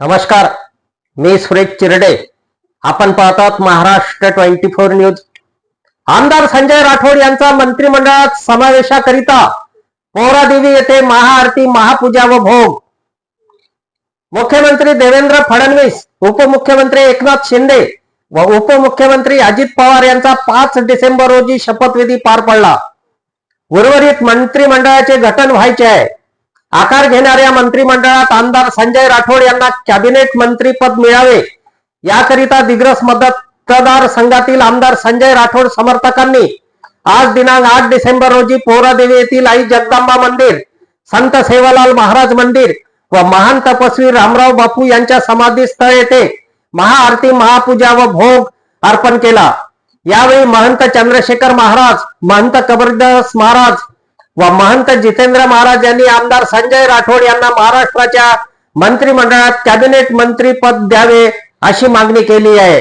नमस्कार मी सुरेश चिरडे. आपण पाहतात महाराष्ट्र ट्वेंटी फोर न्यूज. आमदार संजय राठोड यांचा मंत्रिमंडळात समावेशाकरिता पोहरादेवी येथे महाआरती महापूजा व भोग. मुख्यमंत्री देवेंद्र फडणवीस उपमुख्यमंत्री एकनाथ शिंदे व उपमुख्यमंत्री अजित पवार यांचा पाच डिसेंबर रोजी शपथविधी पार पडला. उर्वरित मंत्रिमंडळाचे गठन व्हायचे आहे. आकार घेणाऱ्या मंत्रिमंडळात आमदार संजय राठोड यांना कॅबिनेट मंत्रीपद मिळावे. याकरिता दिग्रस मतदार संघातील आमदार संजय राठोड समर्थकांनी आज दिनांक आठ डिसेंबर रोजी पोहरादेवी येथील आई जगदंबा मंदिर संत सेवालाल महाराज मंदिर व महान तपस्वी रामराव बापू यांच्या समाधीस्थळ येथे महाआरती महापूजा व भोग अर्पण केला. यावेळी महंत चंद्रशेखर महाराज महंत कबरदास महाराज व महंत जितेंद्र महाराज यांनी आमदार संजय राठोड यांना महाराष्ट्राच्या मंत्रिमंडळात कॅबिनेट मंत्री पद द्यावे अशी मागणी केली आहे.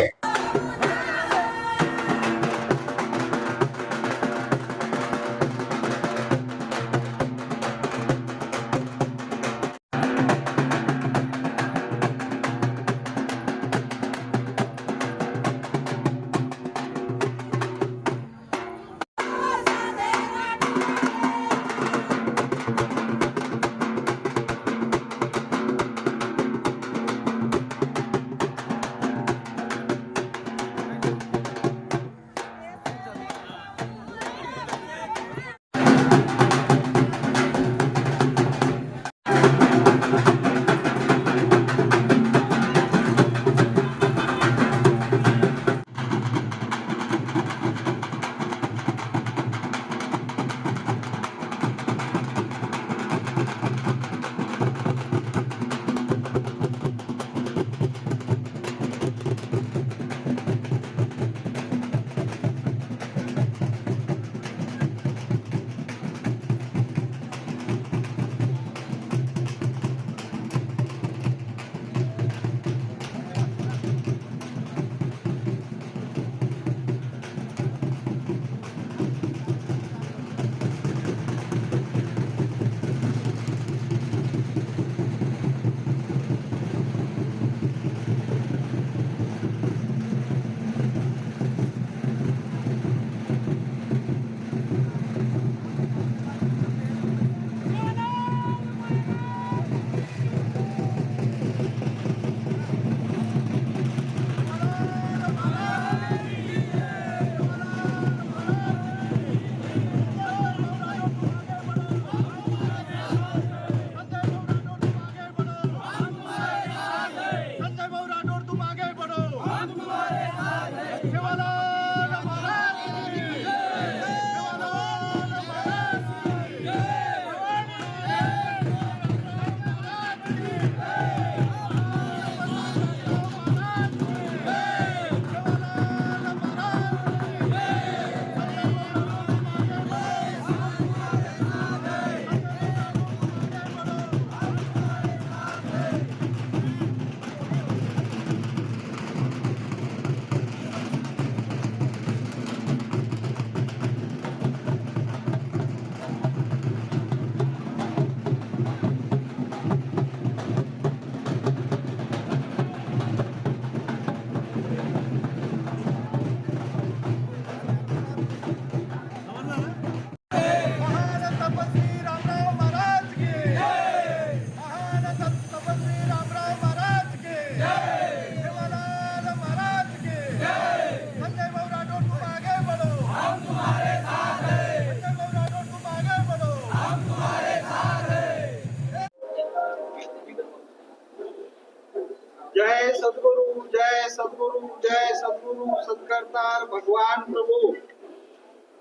जय सद्गुरु जय सद्गुरु जय सद्गुरु सत्कर्तार भगवान प्रभु।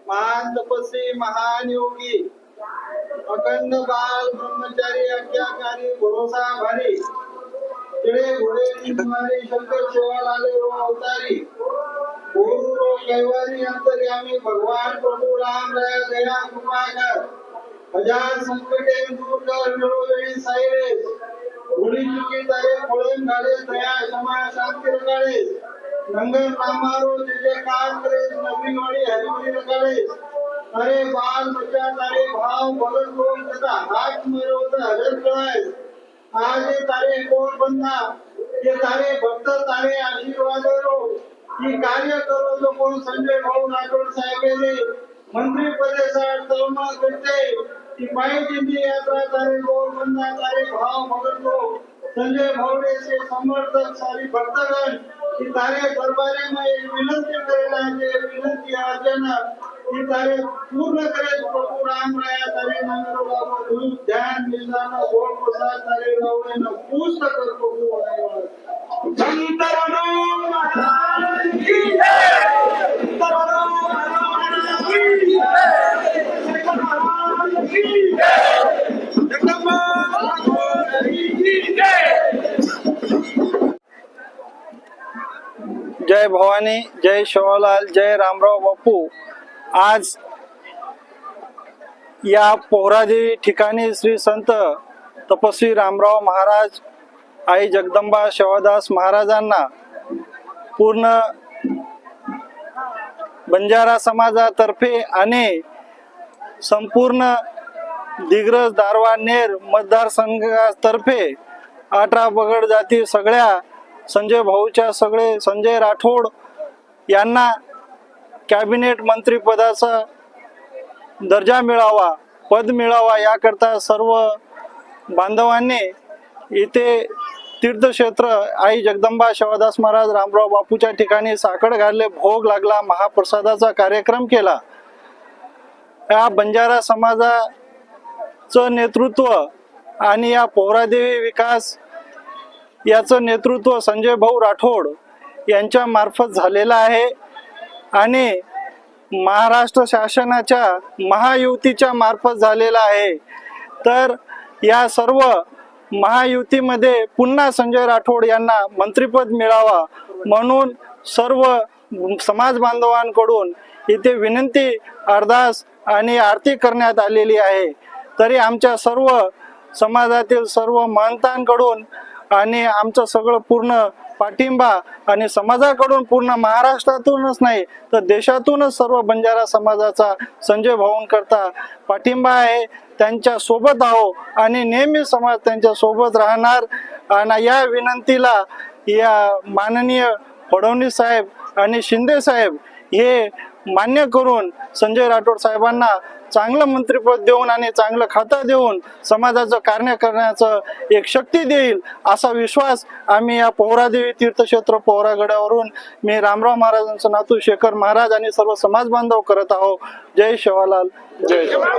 महान तपस्वी महान योगी अखंड बाल ब्रह्मचारी आज्ञाकारी भरोसा भारी तिळे घोडे निंदणारी शंकर शिवालाले रो अवतारी गुरु रो कैवारी अंतर्यामी भगवान प्रभु राम रया दया कृपा कर। हजार संकटे दूर कर वेळी साईरेश चुकी घाले शांती रकाळे नंगर नामारो काम करे नवीन वाडी रकाळे अरे बाल बच्चा तारे भाव भगत लोक तथा हात मिळवत हजर कळाय आज ये तारे कोण बंदा ये तारे भक्त तारे आशीर्वाद की कार्य करो जो कोण? संजय भाऊ राठोड साहेब मंत्री पदेचा तळमळ करते की पायी दिंडी यात्रा तारे गोर बंदा तारे भाव भगतो संजय भावड़े से समर्थक सारी भक्तगण की तारे दरबारे में एक विनंती करेला है विनंती अर्चना की तारे पूर्ण करे प्रभु राम राया तारे नगर बाबा धूप ध्यान निदान गोड प्रसाद तारे लावणे न पूछ कर प्रभु आयो संतरणो महाराज की जय! संतरणो जय भवानी जय शिवलाल जय रामराव बापू. आज या पोहरादेवी ठिकाणी श्री संत तपस्वी रामराव महाराज आई जगदंबा शिवादास महाराजांना पूर्ण बंजारा समाजातर्फे आणि संपूर्ण दिग्रज दारवा नेर मतदारसंघातर्फे आठरा बगड जाती सगळ्या संजय भाऊच्या सगळे संजय राठोड यांना कॅबिनेट मंत्रीपदाचा दर्जा मिळावा पद मिळावा याकरता सर्व बांधवांनी इथे तीर्थक्षेत्र आई जगदंबा शिवादास महाराज रामराव बापूच्या ठिकाणी साखड घालले भोग लागला महाप्रसादाचा कार्यक्रम केला. या बंजारा समाजाचं नेतृत्व आणि या पोहरादेवी विकास याचं नेतृत्व संजय भाऊ राठोड यांच्या मार्फत झालेलं आहे. आणि महाराष्ट्र शासनाच्या महायुतीच्या मार्फत झालेला आहे. तर या सर्व महायुतीमध्ये पुन्हा संजय राठोड यांना मंत्रिपद मिळावा म्हणून सर्व समाज बांधवांकडून इथे विनंती अरदास आणि आरती करण्यात आलेली आहे. तरी आमच्या सर्व समाजातील सर्व महंतांकडून आणि आमचं सगळं पूर्ण पाठिंबा आणि समाजाकडून पूर्ण महाराष्ट्रातूनच नाही तर देशातूनच सर्व बंजारा समाजाचा संजय भाऊंकरता पाठिंबा आहे. त्यांच्यासोबत आहो आणि नेहमी समाज त्यांच्यासोबत राहणार. आणि या विनंतीला या माननीय फडणवीस साहेब आणि शिंदे साहेब हे मान्य करून संजय राठोड साहेबांना चांगलं मंत्रिपद देऊन आणि चांगलं खातं देऊन समाजाचं कार्य करण्याचं एक शक्ती देईल असा विश्वास आम्ही या पोहरादेवी तीर्थक्षेत्र पोहरागडावरून मी रामराव महाराजांचं नातू शेखर महाराज आणि सर्व समाज बांधव करत आहोत. जय शिवालाल. जय शिवलाल